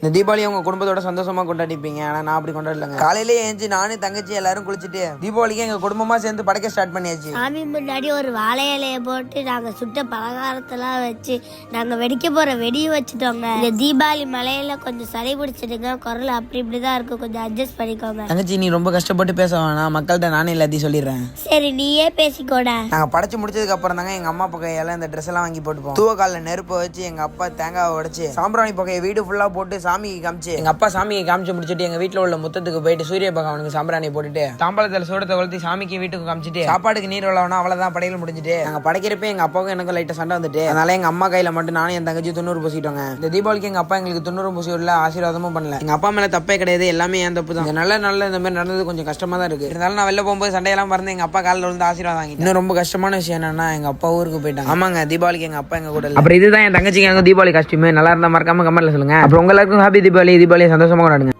இந்த தீபாவளி உங்க குடும்பத்தோட சந்தோஷமா கொண்டாடிப்பீங்க. ஆனா நான் அப்படி கொண்டாடலங்க. காலையிலே ஏஞ்சி நானும் தங்கச்சி எல்லாரும் குளிச்சுட்டு தீபாவளிக்கு எங்க குடும்பமா சேர்ந்து படைக்க ஸ்டார்ட் பண்ணியாச்சு. சாமி முன்னாடி ஒரு வாழை இலையை போட்டு நாங்க சுட்ட பலகாரத்தெல்லாம் வச்சு நாங்க வெடிக்க போற வெடியும் வச்சுட்டோங்க. இந்த தீபாவளி மலையில கொஞ்சம் சளி பிடிச்சிடுங்க. குரல் அப்படி இப்படிதான் இருக்கு கொஞ்சம் அட்ஜஸ்ட் பண்ணிக்கோங்க. தங்கச்சி நீ ரொம்ப கஷ்டப்பட்டு பேச வேணாம். மக்கள்கிட்ட நானே எல்லாத்தையும் சொல்லிடுறேன். சரி நீயே பேசிக்கோட. நாங்க படைச்சு முடிச்சதுக்கு அப்புறம் தாங்க எங்க அம்மா புகையால இந்த ட்ரெஸ் எல்லாம் வாங்கி போட்டுப்போம். தூவ காலில் நெருப்பை வச்சு எங்க அப்பா தேங்காவை உடைச்சு சாம்பிராணி புகையை வீடு ஃபுல்லா போட்டு சாமிக்கு காமிச்சு. எங்க அப்பா சாமிக்கு காமிச்சு முடிச்சுட்டு எங்க வீட்டுல உள்ள முத்தத்துக்கு போயிட்டு சூரிய பகவானுக்கு சாம்பிராணி போட்டுட்டு தாம்பாளத்துல சூடத்தை கொளுத்தி சாமிக்கு வீட்டுக்கு காமிச்சிட்டு சாப்பாடுக்கு நீர் உள்ளவனா அவ்வளவுதான் படையல் முடிஞ்சுட்டு. நாங்க படைக்கிறப்ப எங்க அப்பாவுக்கும் எனக்கும் லைட்டா சண்டை வந்துட்டு. அதனால எங்க அம்மா கையில மட்டும் நானும் என் தங்கச்சி தொண்ணூறு பூசிட்டோங்க. இந்த தீபாவளிக்கு எங்க அப்பா எங்களுக்கு தொண்ணூறு பூசி உள்ள ஆசீர்வாதமும் பண்ணல. எங்க அப்பா மேல தப்பே கிடையாது எல்லாமே என் தப்பு தான் நல்ல நல்ல இந்த மாதிரி நடந்தது கொஞ்சம் கஷ்டமா தான் இருக்கு. இருந்தாலும் நான் வெளில போகும்போது சண்டையெல்லாம் மறந்து எங்க அப்பா காலில் விழுந்து ஆசீர்வாதம் வாங்கி இன்னும் ரொம்ப கஷ்டமான விஷயம் என்னன்னா எங்க அப்பா ஊருக்கு போயிட்டாங்க. ஆமாங்க தீபாவளிக்கு எங்க அப்பா எங்க கூட இல்ல. அப்புறம் இதுதான் என் தங்கச்சிக்கு எங்க தீபாவளி காஸ்டியூம் நல்லா இருந்தா மறக்காம கமெண்ட்ல சொல்லுங்க. அப்புறம் உங்க எல்லாருக்கும் ஹாப்பி தீபாவளி தீபாவளி சந்தோஷமா கொண்டாடுங்க.